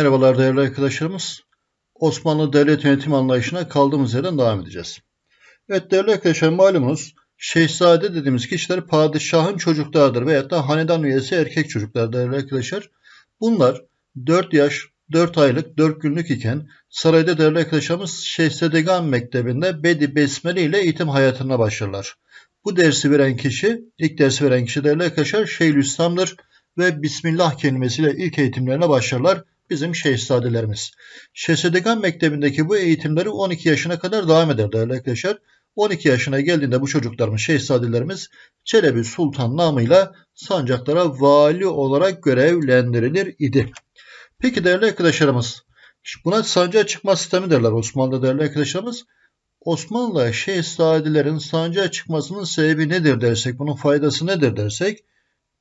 Merhabalar değerli arkadaşlarımız. Osmanlı devlet yönetim anlayışına kaldığımız yerden devam edeceğiz. Evet değerli arkadaşlar malumunuz şehzade dediğimiz kişiler padişahın çocuklarıdır veyahut da hanedan üyesi erkek çocuklar değerli arkadaşlar. Bunlar 4 yaş, 4 aylık, 4 günlük iken sarayda değerli arkadaşlarımız Şehzadegan Mektebi'nde Bedi Besmele ile eğitim hayatına başlarlar. Bu dersi veren kişi, ilk dersi veren kişi değerli arkadaşlar Şeyhülislam'dır ve Bismillah kelimesiyle ilk eğitimlerine başlarlar bizim şehzadelerimiz. Şehzadegan Mektebi'ndeki bu eğitimleri 12 yaşına kadar devam eder değerli arkadaşlar. 12 yaşına geldiğinde bu çocuklarımız, şehzadelerimiz Çelebi Sultan namıyla sancaklara vali olarak görevlendirilir idi. Peki değerli arkadaşlarımız, buna sancağa çıkma sistemi derler Osmanlı'da değerli arkadaşlarımız. Osmanlı şehzadelerin sancağa çıkmasının sebebi nedir dersek, bunun faydası nedir dersek,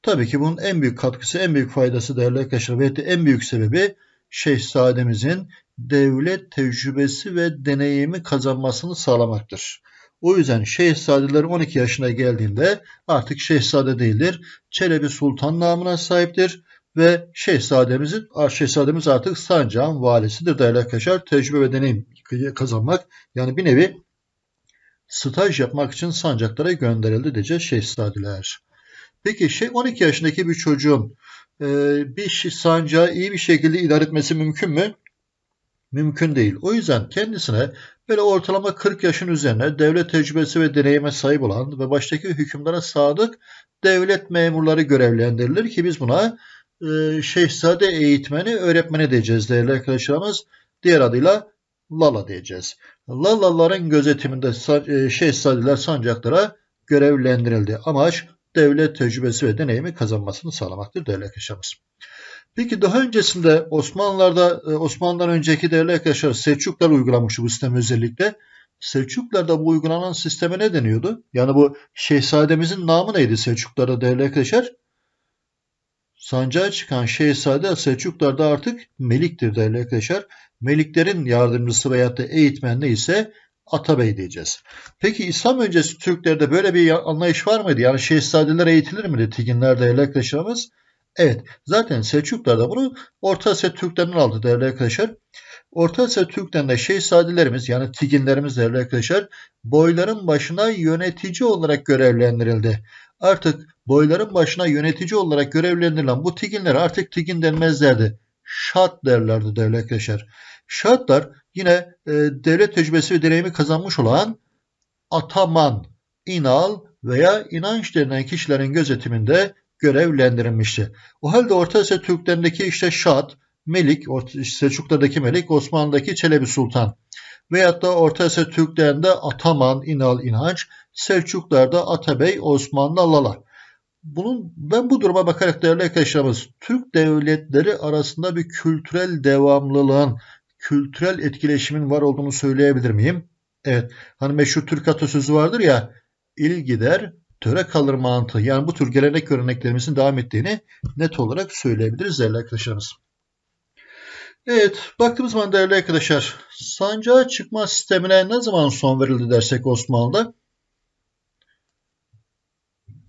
Tabii ki bunun en büyük katkısı, en büyük faydası değerli arkadaşlar ve en büyük sebebi şehzademizin devlet tecrübesi ve deneyimi kazanmasını sağlamaktır. O yüzden şehzadeler 12 yaşına geldiğinde artık şehzade değildir. Çelebi Sultan namına sahiptir ve şehzademizin şehzademiz artık sancağın valisidir değerli arkadaşlar. Tecrübe ve deneyim kazanmak yani bir nevi staj yapmak için sancaklara gönderildi diyeceğiz şehzadeler. Peki şey 12 yaşındaki bir çocuğun e, bir sancağı iyi bir şekilde idare etmesi mümkün mü? Mümkün değil. O yüzden kendisine böyle ortalama 40 yaşın üzerine devlet tecrübesi ve deneyime sahip olan ve baştaki hükümdara sadık devlet memurları görevlendirilir ki biz buna e, şehzade eğitmeni öğretmeni diyeceğiz değerli arkadaşlarımız. Diğer adıyla Lala diyeceğiz. Lalaların gözetiminde e, şehzadeler sancaklara görevlendirildi. Amaç devlet tecrübesi ve deneyimi kazanmasını sağlamaktır değerli arkadaşlarımız. Peki daha öncesinde Osmanlılar'da e, Osmanlı'dan önceki değerli arkadaşlar Selçuklar uygulamıştı bu sistemi özellikle. Selçuklar'da bu uygulanan sisteme ne deniyordu? Yani bu şehzademizin namı neydi Selçuklar'da değerli arkadaşlar? Sancağa çıkan şehzade Selçuklar'da artık meliktir değerli arkadaşlar. Meliklerin yardımcısı veyahut da eğitmenli ise Atabey diyeceğiz. Peki İslam öncesi Türklerde böyle bir anlayış var mıydı? Yani şehzadeler eğitilir miydi Tiginler değerli arkadaşlarımız? Evet. Zaten Selçuklar da bunu Orta Asya Türklerinden aldı değerli arkadaşlar. Orta Asya Türklerinde şehzadelerimiz yani Tiginlerimiz değerli arkadaşlar boyların başına yönetici olarak görevlendirildi. Artık boyların başına yönetici olarak görevlendirilen bu Tiginler artık Tigin denmezlerdi. Şat derlerdi değerli arkadaşlar. Şartlar yine e, devlet tecrübesi ve deneyimi kazanmış olan ataman, inal veya inanç denilen kişilerin gözetiminde görevlendirilmişti. O halde Orta Asya Türklerindeki işte Şat, Melik, Selçuklu'daki Melik, Osmanlı'daki Çelebi Sultan veyahut da Orta Asya Türklerinde Ataman, İnal, İnanç, Selçuklar'da Atabey, Osmanlı, Lala. Bunun, ben bu duruma bakarak değerli arkadaşlarımız Türk devletleri arasında bir kültürel devamlılığın kültürel etkileşimin var olduğunu söyleyebilir miyim? Evet. Hani meşhur Türk atasözü vardır ya il gider töre kalır mantığı. Yani bu tür gelenek göreneklerimizin devam ettiğini net olarak söyleyebiliriz değerli arkadaşlarımız. Evet, baktığımız zaman değerli arkadaşlar, sancağa çıkma sistemine ne zaman son verildi dersek Osmanlı'da?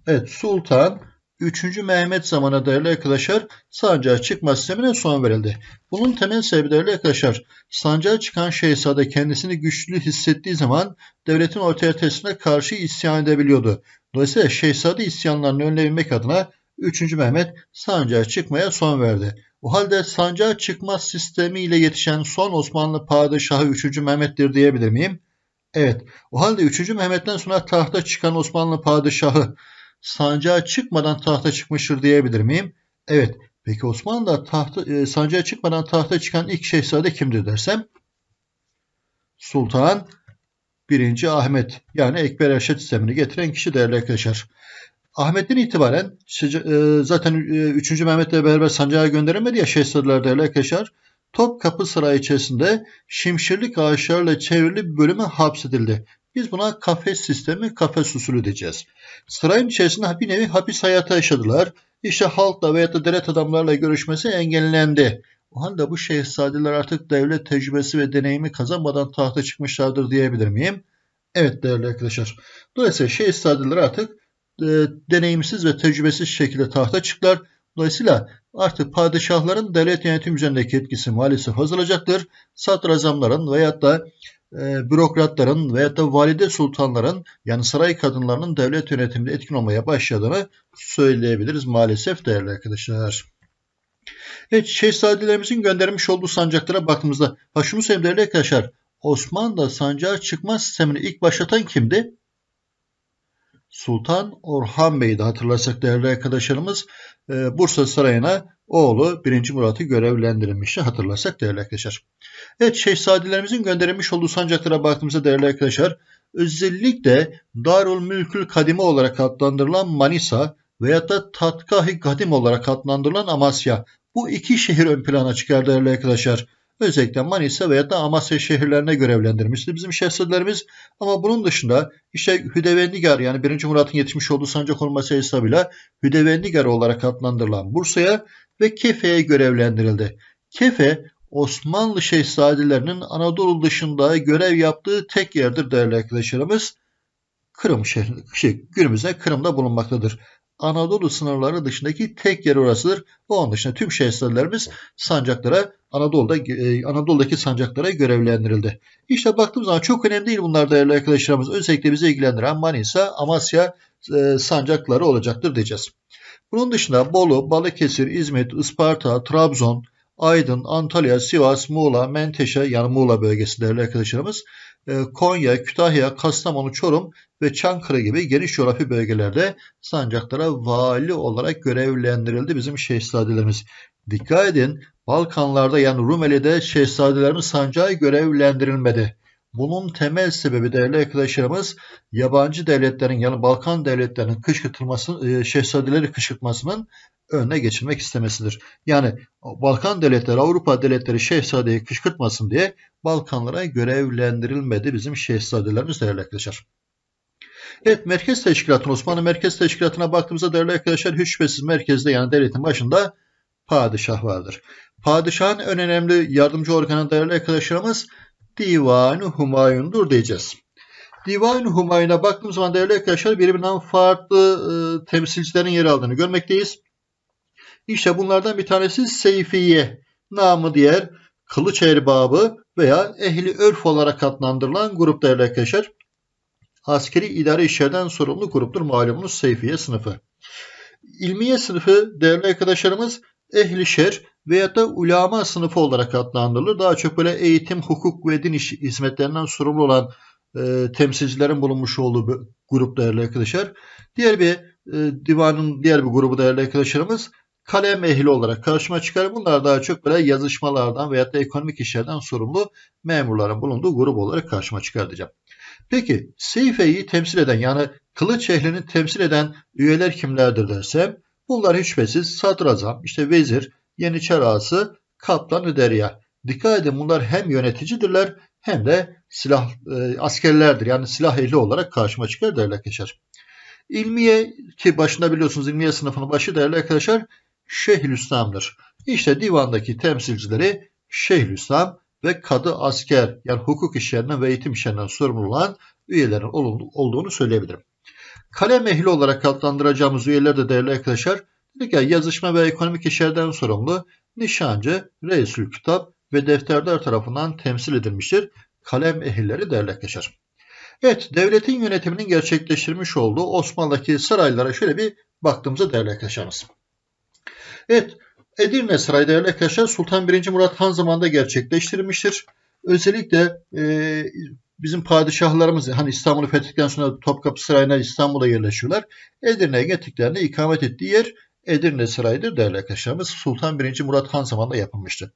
Evet, Sultan 3. Mehmet zamanı değerli arkadaşlar sancağa çıkma sistemine son verildi. Bunun temel sebebi değerli arkadaşlar sancağa çıkan şehzade kendisini güçlü hissettiği zaman devletin otoritesine karşı isyan edebiliyordu. Dolayısıyla şehzade isyanlarını önleyebilmek adına 3. Mehmet sancağa çıkmaya son verdi. O halde sancağa çıkma sistemiyle yetişen son Osmanlı padişahı 3. Mehmet'tir diyebilir miyim? Evet. O halde 3. Mehmet'ten sonra tahta çıkan Osmanlı padişahı sancağa çıkmadan tahta çıkmıştır diyebilir miyim? Evet. Peki Osmanlı'da tahta, e, sancağa çıkmadan tahta çıkan ilk şehzade kimdir dersem? Sultan 1. Ahmet yani Ekber Erşet sistemini getiren kişi değerli arkadaşlar. Ahmet'ten itibaren e, zaten 3. E, Mehmet'le beraber sancağa gönderilmedi ya şehzadeler değerli arkadaşlar. Topkapı Sarayı içerisinde şimşirlik ağaçlarla çevrili bir bölüme hapsedildi. Biz buna kafes sistemi, kafes usulü diyeceğiz. Sarayın içerisinde bir nevi hapis hayatı yaşadılar. İşte halkla veya da devlet adamlarla görüşmesi engellendi. O halde bu şehzadeler artık devlet tecrübesi ve deneyimi kazanmadan tahta çıkmışlardır diyebilir miyim? Evet değerli arkadaşlar. Dolayısıyla şehzadeler artık e, deneyimsiz ve tecrübesiz şekilde tahta çıktılar. Dolayısıyla artık padişahların devlet yönetim üzerindeki etkisi maalesef azalacaktır. Sadrazamların veyahut da e, bürokratların veyahut da valide sultanların yani saray kadınlarının devlet yönetiminde etkin olmaya başladığını söyleyebiliriz maalesef değerli arkadaşlar. Evet şehzadelerimizin göndermiş olduğu sancaklara baktığımızda ha şunu söyleyeyim değerli arkadaşlar Osmanlı sancağa çıkma sistemini ilk başlatan kimdi? Sultan Orhan Bey'di hatırlarsak değerli arkadaşlarımız e, Bursa Sarayı'na oğlu 1. Murat'ı görevlendirilmişti hatırlarsak değerli arkadaşlar. Evet şehzadelerimizin gönderilmiş olduğu sancaklara baktığımızda değerli arkadaşlar özellikle Darul Mülkül Kadime olarak adlandırılan Manisa veyahut da Tatkahi Kadim olarak adlandırılan Amasya bu iki şehir ön plana çıkar değerli arkadaşlar özellikle Manisa veya da Amasya şehirlerine görevlendirmişti bizim şehzadelerimiz. Ama bunun dışında işte Hüdevendigar yani 1. Murat'ın yetişmiş olduğu sancak olması hesabıyla Hüdevendigar olarak adlandırılan Bursa'ya ve Kefe'ye görevlendirildi. Kefe Osmanlı şehzadelerinin Anadolu dışında görev yaptığı tek yerdir değerli arkadaşlarımız. Kırım şehri, şey, günümüzde Kırım'da bulunmaktadır. Anadolu sınırları dışındaki tek yer orasıdır. Onun dışında tüm şehzadelerimiz sancaklara Anadolu'da e, Anadolu'daki sancaklara görevlendirildi. İşte baktığımız zaman çok önemli değil bunlar değerli arkadaşlarımız. Özellikle bizi ilgilendiren Manisa, Amasya e, sancakları olacaktır diyeceğiz. Bunun dışında Bolu, Balıkesir, İzmit, Isparta, Trabzon, Aydın, Antalya, Sivas, Muğla, Menteşe yani Muğla bölgesi değerli arkadaşlarımız e, Konya, Kütahya, Kastamonu, Çorum ve Çankırı gibi geniş coğrafi bölgelerde sancaklara vali olarak görevlendirildi bizim şehzadelerimiz. Dikkat edin Balkanlarda yani Rumeli'de şehzadelerimiz sancağı görevlendirilmedi. Bunun temel sebebi değerli arkadaşlarımız yabancı devletlerin yani Balkan devletlerinin kışkırtılması, e, şehzadeleri kışkırtmasının önüne geçirmek istemesidir. Yani Balkan devletleri, Avrupa devletleri şehzadeyi kışkırtmasın diye Balkanlara görevlendirilmedi bizim şehzadelerimiz değerli arkadaşlar. Evet Merkez Teşkilatı'nın Osmanlı Merkez Teşkilatı'na baktığımızda değerli arkadaşlar hiç şüphesiz merkezde yani devletin başında padişah vardır. Padişahın en önemli yardımcı organı değerli arkadaşlarımız Divan-ı Humayun'dur diyeceğiz. Divan-ı Humayun'a baktığımız zaman değerli arkadaşlar birbirinden farklı e, temsilcilerin yer aldığını görmekteyiz. İşte bunlardan bir tanesi Seyfiye, namı diğer kılıç erbabı veya ehli örf olarak adlandırılan grup değerli arkadaşlar. Askeri idare işlerden sorumlu gruptur malumunuz Seyfiye sınıfı. İlmiye sınıfı değerli arkadaşlarımız ehli şer veya da ulama sınıfı olarak adlandırılır. Daha çok böyle eğitim, hukuk ve din iş hizmetlerinden sorumlu olan e, temsilcilerin bulunmuş olduğu bir grup değerli arkadaşlar. Diğer bir e, divanın diğer bir grubu değerli arkadaşlarımız kalem ehli olarak karşıma çıkar. Bunlar daha çok böyle yazışmalardan veya da ekonomik işlerden sorumlu memurların bulunduğu grup olarak karşıma çıkar diyeceğim. Peki Seyfe'yi temsil eden yani kılıç ehlini temsil eden üyeler kimlerdir dersem bunlar hiç şüphesiz sadrazam, işte vezir, yeniçer ağası, kaptan derya. Dikkat edin bunlar hem yöneticidirler hem de silah e, askerlerdir. Yani silah ehli olarak karşıma çıkar değerli arkadaşlar. İlmiye ki başında biliyorsunuz ilmiye sınıfının başı değerli arkadaşlar Şeyhülislam'dır. İşte divandaki temsilcileri Şeyhülislam ve kadı asker yani hukuk işlerinden ve eğitim işlerinden sorumlu olan üyelerin olduğunu söyleyebilirim. Kalem ehli olarak adlandıracağımız üyeler de değerli arkadaşlar dedik yazışma ve ekonomik işlerden sorumlu nişancı, reisül kitap ve defterler tarafından temsil edilmiştir. Kalem ehilleri değerli arkadaşlar. Evet, devletin yönetiminin gerçekleştirmiş olduğu Osmanlı'daki saraylara şöyle bir baktığımızda değerli arkadaşlarımız. Evet, Edirne Sarayı değerli arkadaşlar Sultan 1. Murat Han zamanında gerçekleştirilmiştir. Özellikle e, bizim padişahlarımız hani İstanbul'u fethettikten sonra Topkapı Sarayı'na İstanbul'a yerleşiyorlar. Edirne'ye gittiklerinde ikamet ettiği yer Edirne Sarayı'dır değerli arkadaşlarımız. Sultan 1. Murat Han zamanında yapılmıştı.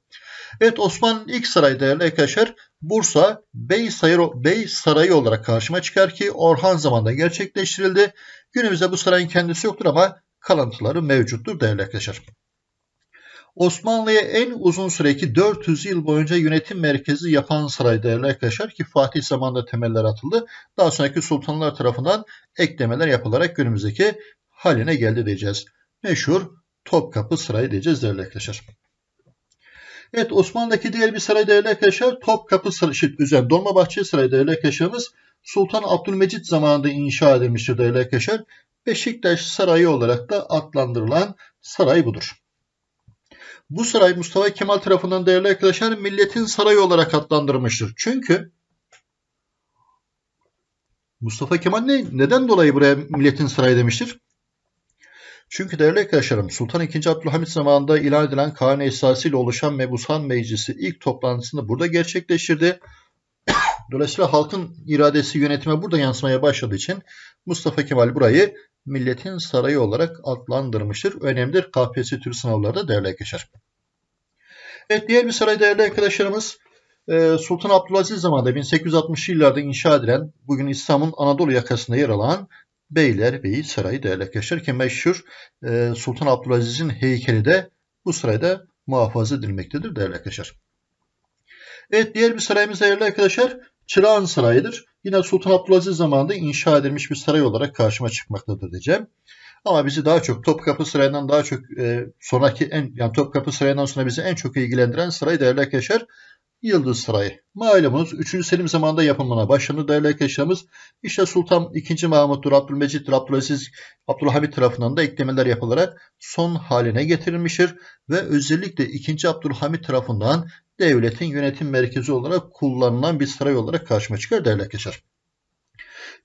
Evet Osmanlı'nın ilk sarayı değerli arkadaşlar Bursa Bey, Sayır, Bey Sarayı olarak karşıma çıkar ki Orhan zamanında gerçekleştirildi. Günümüzde bu sarayın kendisi yoktur ama kalıntıları mevcuttur değerli arkadaşlar. Osmanlı'ya en uzun süreki 400 yıl boyunca yönetim merkezi yapan saray değerli arkadaşlar ki Fatih zamanında temeller atıldı. Daha sonraki sultanlar tarafından eklemeler yapılarak günümüzdeki haline geldi diyeceğiz. Meşhur Topkapı Sarayı diyeceğiz değerli arkadaşlar. Evet Osmanlı'daki diğer bir saray değerli arkadaşlar Topkapı Sarayı, şey, üzerine Dolmabahçe Sarayı değerli arkadaşlarımız Sultan Abdülmecit zamanında inşa edilmiştir değerli arkadaşlar. Beşiktaş Sarayı olarak da adlandırılan saray budur. Bu saray Mustafa Kemal tarafından değerli arkadaşlar milletin sarayı olarak adlandırılmıştır. Çünkü Mustafa Kemal ne, neden dolayı buraya milletin sarayı demiştir? Çünkü değerli arkadaşlarım Sultan II. Abdülhamit zamanında ilan edilen kanun esasıyla oluşan Mebusan Meclisi ilk toplantısını burada gerçekleştirdi. Dolayısıyla halkın iradesi yönetime burada yansımaya başladığı için Mustafa Kemal burayı milletin sarayı olarak adlandırmıştır. Önemlidir KPSS tür sınavlarda değerli arkadaşlar. Evet diğer bir saray değerli arkadaşlarımız e, Sultan Abdülaziz zamanında 1860'lı yıllarda inşa edilen bugün İslam'ın Anadolu yakasında yer alan Beylerbeyi Sarayı değerli arkadaşlar ki meşhur e, Sultan Abdülaziz'in heykeli de bu sarayda muhafaza edilmektedir değerli arkadaşlar. Evet diğer bir sarayımız değerli arkadaşlar Çırağan Sarayı'dır. Yine Sultan Abdülaziz zamanında inşa edilmiş bir saray olarak karşıma çıkmaktadır diyeceğim. Ama bizi daha çok Topkapı Sarayı'ndan daha çok e, sonraki en yani Topkapı Sarayı'ndan sonra bizi en çok ilgilendiren saray değerli arkadaşlar Yıldız Sarayı. Malumunuz 3. Selim zamanında yapılmana başlandı değerli arkadaşlarımız. İşte Sultan II. Mahmut'tur, Abdülmecit'tir, Abdülaziz, Abdülhamit tarafından da eklemeler yapılarak son haline getirilmiştir. Ve özellikle 2. Abdülhamit tarafından devletin yönetim merkezi olarak kullanılan bir saray olarak karşıma çıkar değerli arkadaşlar.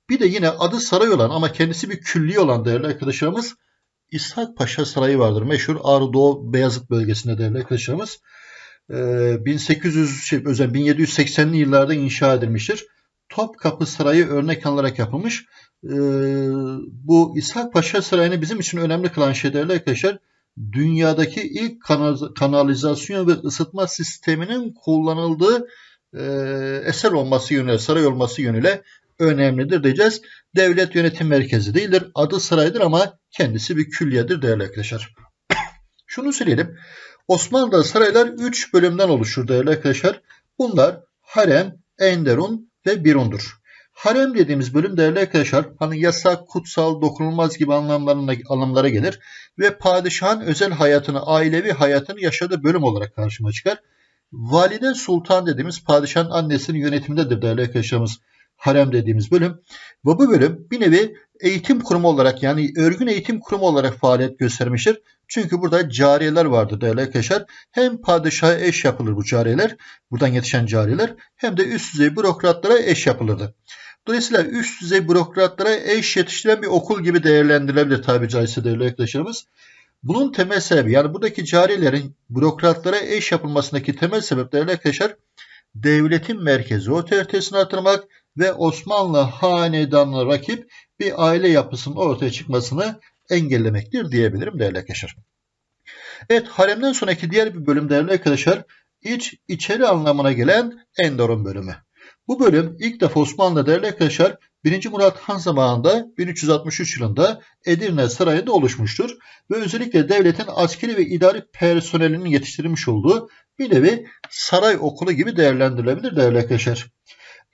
Bir de yine adı saray olan ama kendisi bir külli olan değerli arkadaşlarımız İshak Paşa Sarayı vardır. Meşhur Ağrı Doğu Beyazıt bölgesinde değerli arkadaşlarımız. 1800 ee, şey, özel 1780'li yıllarda inşa edilmiştir. Topkapı Sarayı örnek alınarak yapılmış. Ee, bu İshak Paşa Sarayı'nı bizim için önemli kılan şey değerli arkadaşlar dünyadaki ilk kanalizasyon ve ısıtma sisteminin kullanıldığı e, eser olması yönüyle, saray olması yönüyle önemlidir diyeceğiz. Devlet yönetim merkezi değildir. Adı saraydır ama kendisi bir külliyedir değerli arkadaşlar. Şunu söyleyelim. Osmanlı'da saraylar 3 bölümden oluşur değerli arkadaşlar. Bunlar harem, enderun ve birundur. Harem dediğimiz bölüm değerli arkadaşlar hani yasak, kutsal, dokunulmaz gibi anlamlarına, anlamlara gelir ve padişahın özel hayatını, ailevi hayatını yaşadığı bölüm olarak karşıma çıkar. Valide Sultan dediğimiz padişahın annesinin yönetimindedir değerli arkadaşlarımız harem dediğimiz bölüm. Ve bu bölüm bir nevi eğitim kurumu olarak yani örgün eğitim kurumu olarak faaliyet göstermiştir. Çünkü burada cariyeler vardır değerli arkadaşlar. Hem padişaha eş yapılır bu cariyeler, buradan yetişen cariyeler hem de üst düzey bürokratlara eş yapılırdı. Dolayısıyla üst düzey bürokratlara eş yetiştiren bir okul gibi değerlendirilebilir tabi caizse değerli arkadaşlarımız. Bunun temel sebebi yani buradaki cariyelerin bürokratlara eş yapılmasındaki temel sebep değerli arkadaşlar devletin merkezi otoritesini artırmak ve Osmanlı hanedanına rakip bir aile yapısının ortaya çıkmasını engellemektir diyebilirim değerli arkadaşlar. Evet haremden sonraki diğer bir bölüm değerli arkadaşlar iç içeri anlamına gelen Endor'un bölümü. Bu bölüm ilk defa Osmanlı değerli arkadaşlar 1. Murat Han zamanında 1363 yılında Edirne Sarayı'nda oluşmuştur. Ve özellikle devletin askeri ve idari personelinin yetiştirilmiş olduğu bir nevi saray okulu gibi değerlendirilebilir değerli arkadaşlar.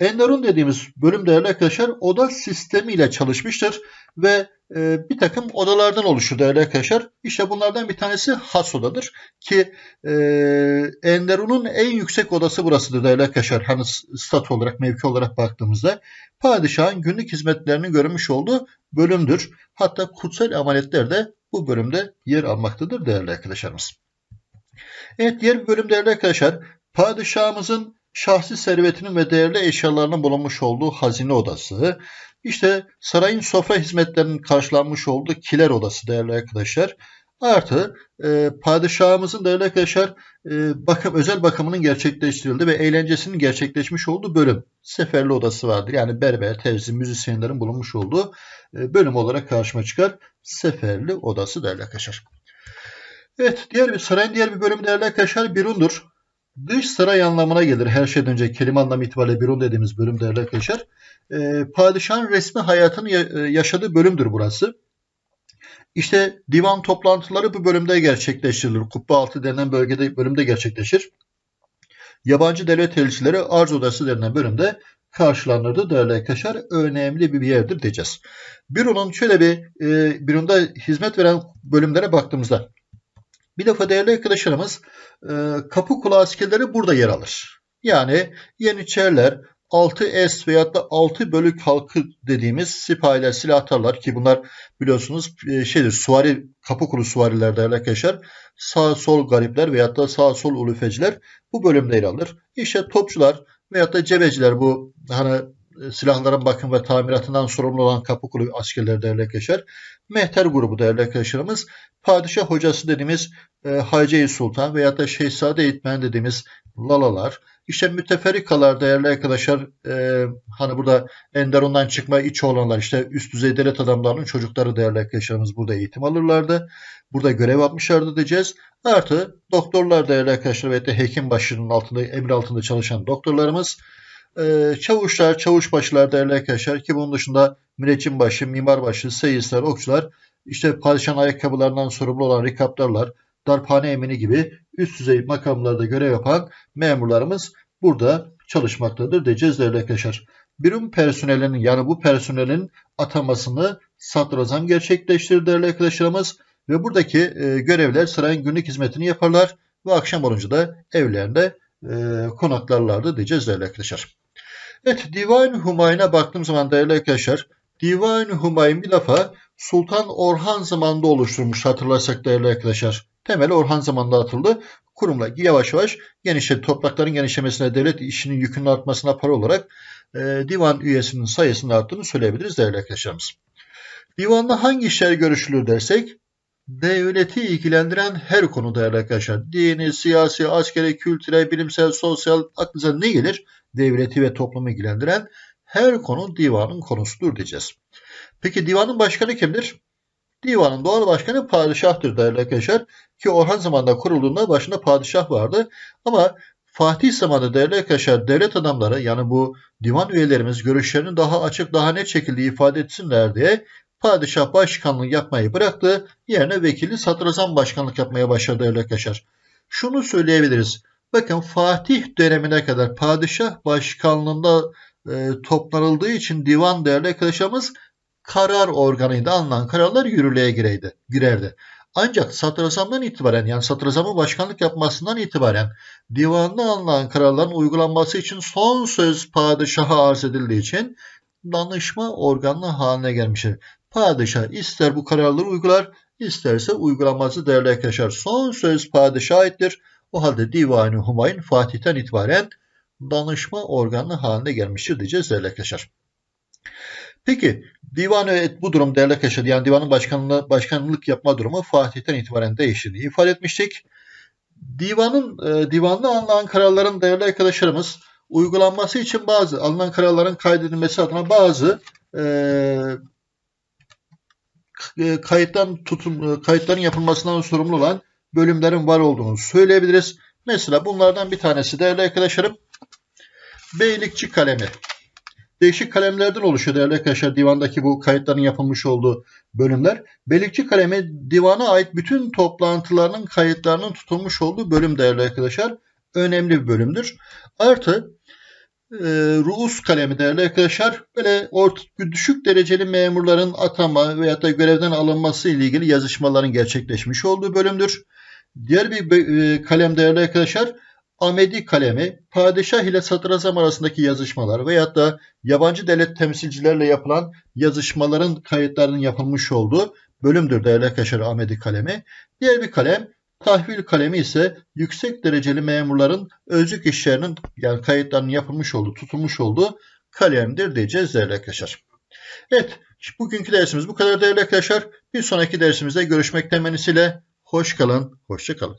Enderun dediğimiz bölüm değerli arkadaşlar oda sistemiyle çalışmıştır ve e, bir takım odalardan oluşur değerli arkadaşlar. İşte bunlardan bir tanesi has odadır ki e, Enderun'un en yüksek odası burasıdır değerli arkadaşlar. Hani stat olarak mevki olarak baktığımızda padişahın günlük hizmetlerini görmüş olduğu bölümdür. Hatta kutsal amanetler de bu bölümde yer almaktadır değerli arkadaşlarımız. Evet diğer bir bölüm değerli arkadaşlar padişahımızın şahsi servetinin ve değerli eşyalarının bulunmuş olduğu hazine odası, işte sarayın sofra hizmetlerinin karşılanmış olduğu kiler odası değerli arkadaşlar. Artı e, padişahımızın değerli arkadaşlar e, bakım, özel bakımının gerçekleştirildiği ve eğlencesinin gerçekleşmiş olduğu bölüm. Seferli odası vardır. Yani berber, terzi, müzisyenlerin bulunmuş olduğu e, bölüm olarak karşıma çıkar. Seferli odası değerli arkadaşlar. Evet diğer bir sarayın diğer bir bölümü değerli arkadaşlar Birun'dur. Dış saray anlamına gelir. Her şeyden önce kelime anlamı itibariyle Birun dediğimiz bölüm değerli arkadaşlar. E, padişahın resmi hayatını e, yaşadığı bölümdür burası. İşte divan toplantıları bu bölümde gerçekleştirilir. Kubbe altı denilen bölgede bölümde gerçekleşir. Yabancı devlet elçileri arz odası denilen bölümde karşılanırdı değerli arkadaşlar. Önemli bir yerdir diyeceğiz. Büronun şöyle bir e, büronda hizmet veren bölümlere baktığımızda bir defa değerli arkadaşlarımız e, kapı kulağı askerleri burada yer alır. Yani Yeniçeriler, 6S veyahut da 6 bölük halkı dediğimiz sipahiler, silahtarlar ki bunlar biliyorsunuz e, şeydir, suvari, kapı kulu suvariler değerli arkadaşlar. Sağ sol garipler veyahut da sağ sol ulufeciler bu bölümde yer alır. İşte topçular veyahut da cebeciler bu hani silahların bakım ve tamiratından sorumlu olan kapı kulu askerleri değerli arkadaşlar. Mehter grubu değerli arkadaşlarımız. Padişah hocası dediğimiz e, Hacı Sultan veyahut da Şehzade eğitmen dediğimiz lalalar. İşte müteferrikalar değerli arkadaşlar e, hani burada Enderun'dan çıkma iç olanlar işte üst düzey devlet adamlarının çocukları değerli arkadaşlarımız burada eğitim alırlardı. Burada görev yapmışlardı diyeceğiz. Artı doktorlar değerli arkadaşlar ve de hekim başının altında emir altında çalışan doktorlarımız ee, çavuşlar, çavuşbaşılar arkadaşlar ki bunun dışında müneccimbaşı, mimarbaşı, seyisler, okçular, işte padişahın ayakkabılarından sorumlu olan rikaplarlar, darphane emini gibi üst düzey makamlarda görev yapan memurlarımız burada çalışmaktadır diyeceğiz arkadaşlar. Birim personelinin yani bu personelin atamasını sadrazam gerçekleştirir değerli arkadaşlarımız ve buradaki e, görevler sarayın günlük hizmetini yaparlar ve akşam olunca da evlerinde e, konaklarlardı diyeceğiz değerli arkadaşlar. Evet Divan-ı Humayun'a baktığım zaman değerli arkadaşlar Divan-ı Humayun bir lafa Sultan Orhan zamanında oluşturmuş hatırlarsak değerli arkadaşlar. Temeli Orhan zamanında atıldı. Kurumla yavaş yavaş genişledi. Toprakların genişlemesine, devlet işinin yükünün artmasına para olarak e, divan üyesinin sayısının arttığını söyleyebiliriz değerli arkadaşlarımız. Divanda hangi işler görüşülür dersek devleti ilgilendiren her konu değerli arkadaşlar. Dini, siyasi, askeri, kültürel, bilimsel, sosyal aklınıza ne gelir? Devleti ve toplumu ilgilendiren her konu divanın konusudur diyeceğiz. Peki divanın başkanı kimdir? Divanın doğal başkanı padişahtır değerli arkadaşlar. Ki Orhan zamanında kurulduğunda başında padişah vardı. Ama Fatih zamanında değerli arkadaşlar devlet adamları yani bu divan üyelerimiz görüşlerini daha açık daha net şekilde ifade etsinler diye padişah başkanlığı yapmayı bıraktı. Yerine vekili sadrazam başkanlık yapmaya başladı değerli arkadaşlar. Şunu söyleyebiliriz. Bakın Fatih dönemine kadar padişah başkanlığında e, toplanıldığı için divan değerli arkadaşlarımız karar organıydı. Alınan kararlar yürürlüğe gireydi, girerdi. Ancak sadrazamdan itibaren yani sadrazamın başkanlık yapmasından itibaren divanda alınan kararların uygulanması için son söz padişaha arz edildiği için danışma organı haline gelmiştir. Padişah ister bu kararları uygular, isterse uygulamazı değerli arkadaşlar. Son söz padişah aittir. O halde Divan-ı Humayun Fatih'ten itibaren danışma organı haline gelmiştir diyeceğiz değerli arkadaşlar. Peki divan evet bu durum değerli arkadaşlar yani divanın başkanlığı, başkanlık yapma durumu Fatih'ten itibaren değiştiğini ifade etmiştik. Divanın e, divanlı alınan kararların değerli arkadaşlarımız uygulanması için bazı alınan kararların kaydedilmesi adına bazı e, e kayıttan tutum e, kayıtların yapılmasından sorumlu olan bölümlerin var olduğunu söyleyebiliriz. Mesela bunlardan bir tanesi değerli arkadaşlarım beylikçi kalemi. Değişik kalemlerden oluşuyor değerli arkadaşlar divandaki bu kayıtların yapılmış olduğu bölümler. Beylikçi kalemi divana ait bütün toplantılarının kayıtlarının tutulmuş olduğu bölüm değerli arkadaşlar. Önemli bir bölümdür. Artı e, ruus kalemi değerli arkadaşlar böyle orta, düşük dereceli memurların atama veya da görevden alınması ile ilgili yazışmaların gerçekleşmiş olduğu bölümdür. Diğer bir e, kalem değerli arkadaşlar Amedi kalemi, padişah ile sadrazam arasındaki yazışmalar veyahut da yabancı devlet temsilcilerle yapılan yazışmaların kayıtlarının yapılmış olduğu bölümdür değerli arkadaşlar Amedi kalemi. Diğer bir kalem tahvil kalemi ise yüksek dereceli memurların özlük işlerinin yani kayıtlarının yapılmış olduğu, tutulmuş olduğu kalemdir diyeceğiz değerli arkadaşlar. Evet, bugünkü dersimiz bu kadar değerli arkadaşlar. Bir sonraki dersimizde görüşmek temennisiyle hoş kalın, hoşça kalın.